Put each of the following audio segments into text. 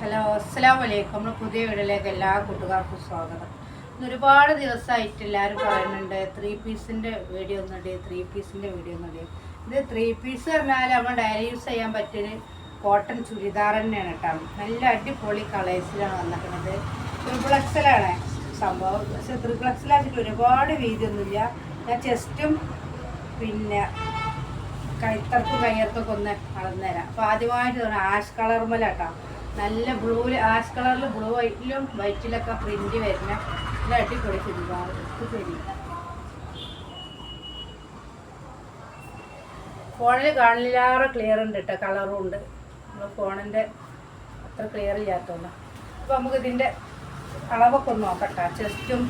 Hello അസ്സാം വലൈക്കും നമ്മൾ പുതിയ വീടിലേക്ക് എല്ലാ കൂട്ടുകാർക്കും സ്വാഗതം. ഇന്ന് ഒരുപാട് ദിവസമായിട്ട് എല്ലാവരും പറയുന്നുണ്ട് ത്രീ പീസിന്റെ വീഡിയോ ഒന്നുണ്ട് ത്രീ പീസിന്റെ വീഡിയോ ഒന്നുണ്ട് ഇത് ത്രീ പീസ് പറഞ്ഞാൽ നമ്മൾ ഡയറി യൂസ് ചെയ്യാൻ പറ്റിയൊരു കോട്ടൺ ചുരിദാർ തന്നെയാണ് കേട്ടോ. നല്ല അടിപൊളി കളേഴ്സിലാണ് വന്നിരിക്കുന്നത്. ട്രിപ്പിൾ എക്സലാണ് സംഭവം. പക്ഷെ എക്സലാച്ചിട്ട് ഒരുപാട് വീതിയൊന്നുമില്ല ഞാൻ ചെസ്റ്റും പിന്നെ കൈത്തർക്കും കയ്യർക്കൊക്കെ ഒന്ന് അളന്നുതരാം അപ്പോൾ ആദ്യമായിട്ട് ആഷ് കളർമലാട്ടോ നല്ല ബ്ലൂൽ ആഷ് കളറിൽ ബ്ലൂ വൈറ്റിലും വൈറ്റിലൊക്കെ പ്രിന്റ് വരുന്ന നല്ല അടിപൊളി ചുരിദാർ ശരി ഫോണിൽ കാണില്ലാറെ ക്ലിയർ ഉണ്ട് കേട്ടോ കളറും ഉണ്ട്. നമ്മൾ ഫോണിന്റെ അത്ര ക്ലിയർ ഇല്ലാത്തതുകൊണ്ട് അപ്പോൾ നമുക്ക് ഇതിന്റെ അളവൊക്കെ ഒന്ന് നോക്കട്ടെ ചെസ്റ്റും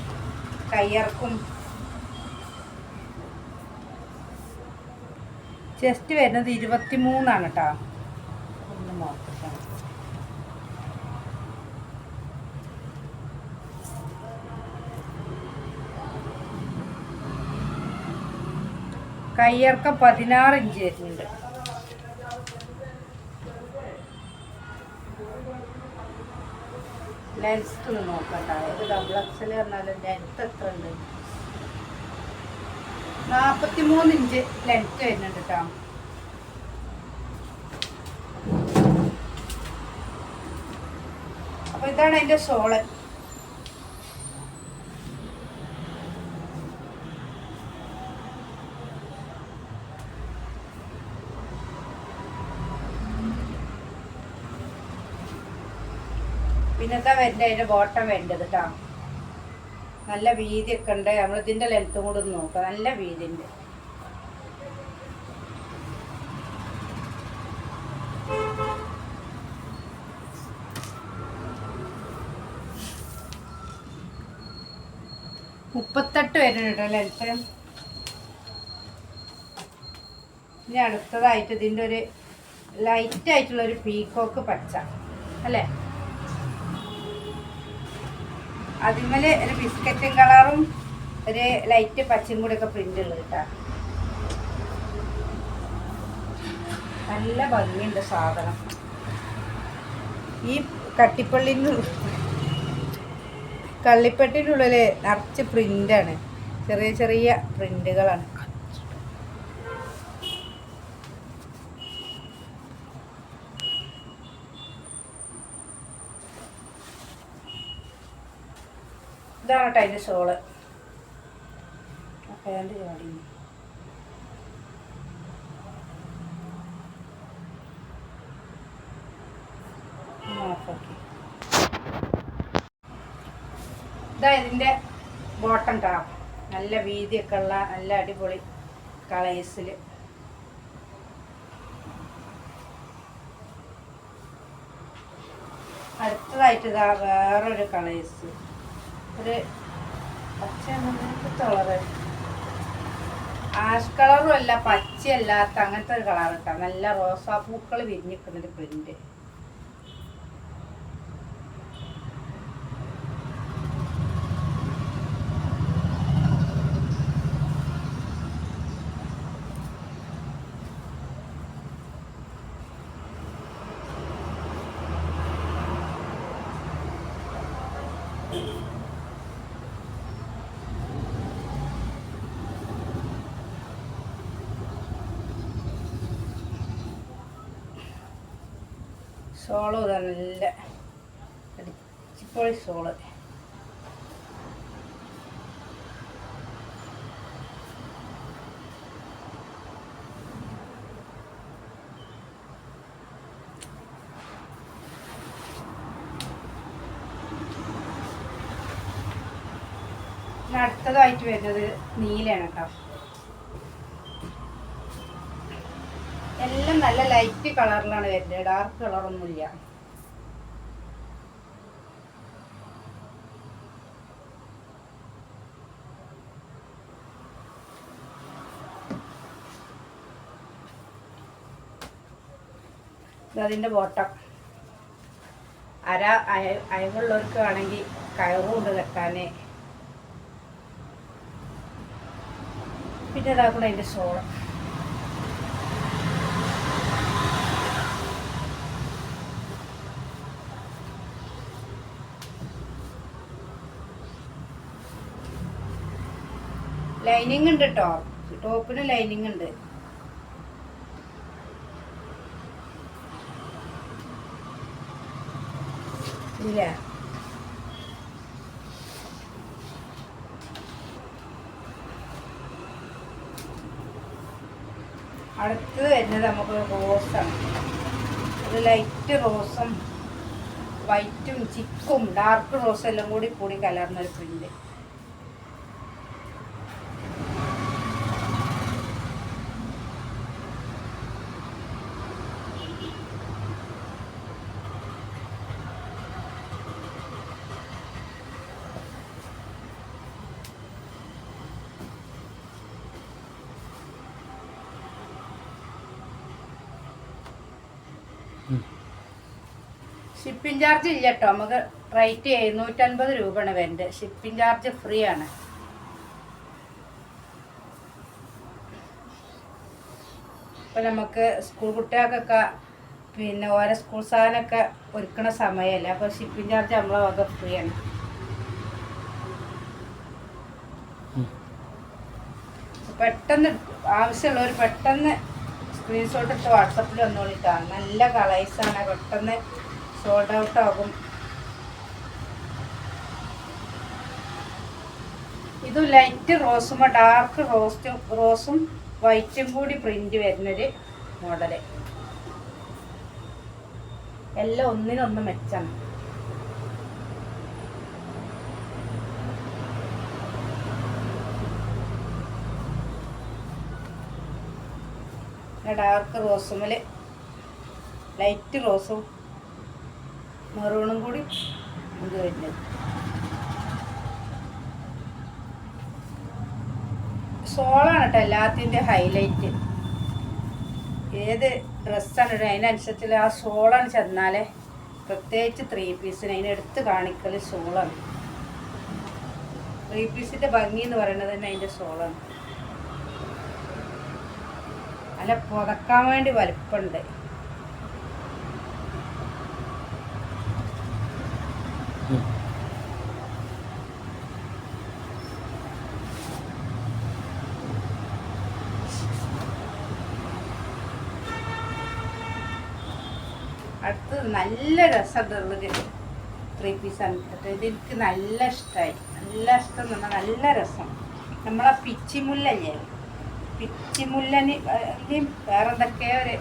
കയ്യർക്കും ചെസ്റ്റ് വരുന്നത് ഇരുപത്തി മൂന്നാണ് കേട്ടോ ഒന്ന് നോക്കട്ടെ കയ്യിറക്കം പതിനാറ് ഇഞ്ച് വരുന്നുണ്ട്. ലെൻസ് ഒന്ന് നോക്കണ്ട ഇത് ഡബിൾ എക്സൽ പറഞ്ഞാൽ ലെൻത്ത് എത്ര ഉണ്ട്? നാൽപ്പത്തി മൂന്ന് ഇഞ്ച് ലെങ്ത് വരുന്നുണ്ട് കേട്ടോ അപ്പൊ ഇതാണ് അതിന്റെ ഷോൾ പിന്നെന്താ വരേണ്ടത് അതിന്റെ ബോട്ടം വേണ്ടത് കേട്ടോ നല്ല വീതിയൊക്കെ ഉണ്ട്. നമ്മൾ ഇതിന്റെ ലെങ്ത്തും കൂടെ ഒന്ന് നോക്കാം. നല്ല ഉണ്ട് മുപ്പത്തെട്ട് വരുന്നുണ്ട് ലെങ്ത്ത് ഇനി അടുത്തതായിട്ട് ഇതിന്റെ ഒരു ലൈറ്റ് ആയിട്ടുള്ള ഒരു പീക്കോക്ക് പച്ച. അല്ലേ? അതിന്മേൽ ഒരു ബിസ്ക്കറ്റും കളറും ഒരു ലൈറ്റ് പച്ചയും കൂടി ഒക്കെ പ്രിന്റ് ഉള്ളത് കേട്ടാ നല്ല ഭംഗിയുണ്ട് സാധനം. ഈ കട്ടിപ്പള്ളിന്ന് കള്ളിപ്പെട്ടിന്റെ ഉള്ളിൽ നിറച്ച് പ്രിന്റാണ് ചെറിയ ചെറിയ പ്രിന്റുകളാണ് ഇതാണ് കേട്ടോ അതിന്റെ ഷോൾ പാന്റ് ചാടി ഇതാ ഇതിന്റെ ബോട്ടം ടാ നല്ല വീതിയൊക്കെ ഉള്ള നല്ല അടിപൊളി കളേഴ്സിൽ അടുത്തതായിട്ട് ഇതാ വേറൊരു കളേഴ്സ് ഒരു പച്ച കളറ് ആഷ് കളറും അല്ല പച്ചയല്ലാത്ത അങ്ങനത്തെ ഒരു കളർ കേട്ടോ നല്ല റോസാപ്പൂക്കൾ വിരിഞ്ഞിരിക്കുന്നൊരു പ്രിന്റ് ഷോളും ഇതാ നല്ല അടിച്ചിപ്പൊളി സോൾ. അടുത്തതായിട്ട് വരുന്നത് നീലയാണ് കേട്ടോ. എല്ലാം നല്ല ലൈറ്റ് കളറിലാണ് വരുന്നത്. ഡാർക്ക് കളറൊന്നുമില്ല അതിന്റെ ബോട്ടം അര അയ അയവുള്ളവർക്ക് വേണമെങ്കിൽ കയറും ഉണ്ട് കെട്ടാൻ പിന്നെ ഇതാക്കണം അതിന്റെ ഷോളം ലൈനിങ് ഉണ്ട് കേട്ടോ ടോപ്പിന് ലൈനിങ് ഉണ്ട്. ഇല്ല? അടുത്ത് വരുന്നത് നമുക്ക് റോസാണ്. ഒരു ലൈറ്റ് റോസും വൈറ്റും ചിക്കും ഡാർക്ക് റോസും എല്ലാം കൂടി കൂടി കലർന്നൊരു പ്രിന്റ് ഷിപ്പിംഗ് ചാർജ് ഇല്ല കേട്ടോ നമുക്ക് റേറ്റ് എഴുന്നൂറ്റൻപത് രൂപയാണ് വരുന്നത്. ഷിപ്പിംഗ് ചാർജ് ഫ്രീ ആണ്. ഇപ്പം നമുക്ക് സ്കൂൾ കുട്ടികൾക്കൊക്കെ പിന്നെ ഓരോ സ്കൂൾ സാധനമൊക്കെ ഒരുക്കണ സമയമല്ലേ? അപ്പോൾ ഷിപ്പിംഗ് ചാർജ് നമ്മളെ വക ഫ്രീ ആണ്. പെട്ടെന്ന് ആവശ്യമുള്ളവർ പെട്ടെന്ന് സ്ക്രീൻഷോട്ട് എടുത്ത് വാട്സപ്പിൽ വന്നോളിട്ടാണ് നല്ല കളേഴ്സാണ്. പെട്ടെന്ന് സോൾഡ് ഔട്ട് ആകും. ഇത് ലൈറ്റ് റോസും ഡാർക്ക് റോസ്റ്റും റോസും വൈറ്റും കൂടി പ്രിന്റ് വരുന്നൊരു മോഡൽ എല്ലാം ഒന്നിനൊന്ന് മെച്ചാണ് ഡാർക്ക് റോസുമൽ ലൈറ്റ് റോസും മെറൂണും കൂടി ഇത് വരുന്നത് സോളാണ് കേട്ടോ എല്ലാത്തിന്റെ ഹൈലൈറ്റ് ഏത് ഡ്രസ്സാണ് അതിനനുസരിച്ച് ആ സോളാണ് ചെന്നാലേ പ്രത്യേകിച്ച് ത്രീ പീസിന് അതിനെടുത്ത് കാണിക്കൽ സോളാണ്. ത്രീ പീസിന്റെ ഭംഗി എന്ന് പറയുന്നത് തന്നെ അതിന്റെ സോളാണ്. അല്ല പുതക്കാൻ വേണ്ടി വലിപ്പമുണ്ട്. അടുത്തത് നല്ല രസമുള്ളൊരു ത്രീ പീസാണ് ആണ്. ഇത് എനിക്ക് നല്ല ഇഷ്ടമായി നല്ല ഇഷ്ടം എന്ന് പറഞ്ഞാൽ നല്ല രസം. നമ്മളെ പിച്ചിമുല്ലല്ലേ? പിച്ചിമുല്ലന് വേറെ എന്തൊക്കെയോ ഒരു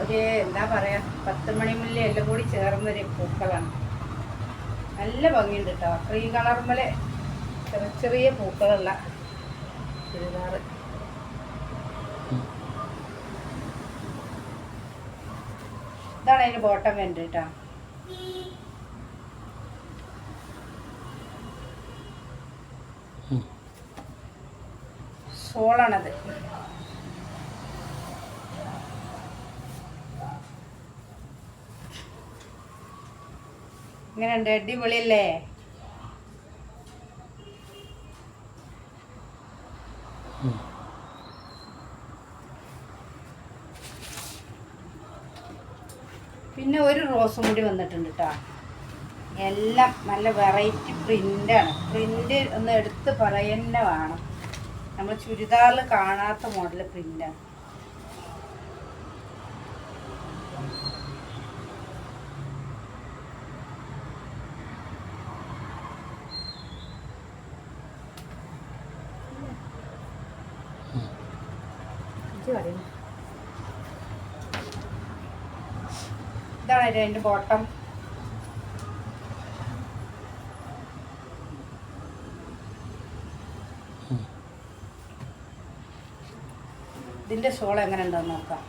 ഒരു എന്താ പറയുക പത്ത് മണി മുല്ല എല്ലാം കൂടി ചേർന്നൊരു പൂക്കളാണ്. നല്ല ഭംഗിയുണ്ട് കേട്ടോ. ക്രീം കളറുമ്മൽ ചെറിയ ചെറിയ പൂക്കളുള്ള ചുരിദാറ്. ഇതാണ് അതിന് ബോട്ടം വേണ്ട കേട്ടോ സോളാണത്. ഇങ്ങനെയുണ്ട് അടിപൊളിയല്ലേ? പിന്നെ ഒരു റോസും കൂടി വന്നിട്ടുണ്ട് കേട്ടോ എല്ലാം നല്ല വെറൈറ്റി പ്രിന്റാണ് പ്രിന്റ് ഒന്ന് എടുത്ത് പറയുന്ന വേണം. നമ്മൾ ചുരിദാറിൽ കാണാത്ത മോഡൽ പ്രിന്റാണ് ഇതാണ് അതിന്റെ ബോട്ടം ഇതിന്റെ ഷോൾ എങ്ങനെ ഉണ്ടെന്ന് നോക്കാം.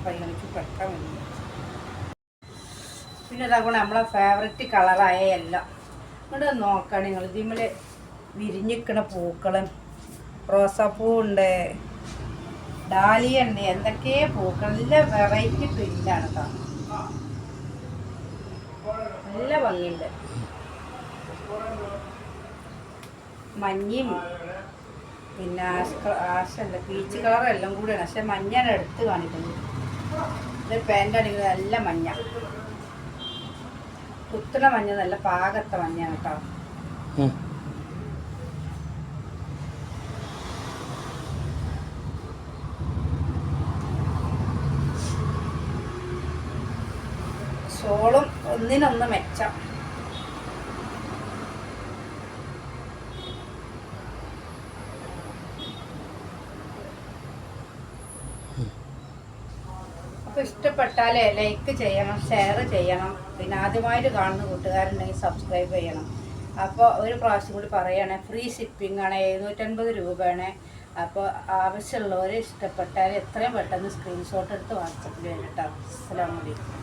നോക്കാം എനിക്ക് പെട്ടെന്ന്. പിന്നെ ഇതാകൊണ്ട് നമ്മളെ ഫേവററ്റ് കളറായ എല്ലാം ഇവിടെ നോക്കാം നിങ്ങൾ ഇതിമ്മൽ വിരിഞ്ഞിക്കണ പൂക്കളും. റോസാപ്പൂ ഉണ്ട്. ഡാലിയ ഉണ്ട്. എന്തൊക്കെയോ പൂക്കൾ. നല്ല വെറൈറ്റി പ്രിന്റാണ് കേട്ടോ നല്ല ഭംഗിയുണ്ട്. മഞ്ഞയും പിന്നെ ആശ് ആശ ഉണ്ട് പീച്ച് കളറും എല്ലാം കൂടിയാണ്. പക്ഷെ മഞ്ഞാണ് എടുത്ത് കാണിക്കുന്നത്. ഇത് പാന്റാണെങ്കിൽ നല്ല മഞ്ഞ. കുത്തണ മഞ്ഞ നല്ല പാകത്തെ മഞ്ഞാണ് കേട്ടോ സോളും ഒന്നിനൊന്ന് മെച്ചം. അപ്പോൾ ഇഷ്ടപ്പെട്ടാലേ ലൈക്ക് ചെയ്യണം ഷെയർ ചെയ്യണം. പിന്നെ ആദ്യമായിട്ട് കാണുന്ന കൂട്ടുകാരുണ്ടെങ്കിൽ സബ്സ്ക്രൈബ് ചെയ്യണം. അപ്പോൾ ഒരു പ്രാവശ്യം കൂടി പറയുകയാണ് ഫ്രീ ഷിപ്പിംഗ് ആണ് എഴുന്നൂറ്റൻപത് രൂപയാണ്. അപ്പോൾ ആവശ്യമുള്ളവർ ഇഷ്ടപ്പെട്ടാൽ എത്രയും പെട്ടെന്ന് സ്ക്രീൻഷോട്ട് എടുത്ത് വാട്സപ്പിൽ വരും കേട്ടോ. അസ്സാം വലൈക്കും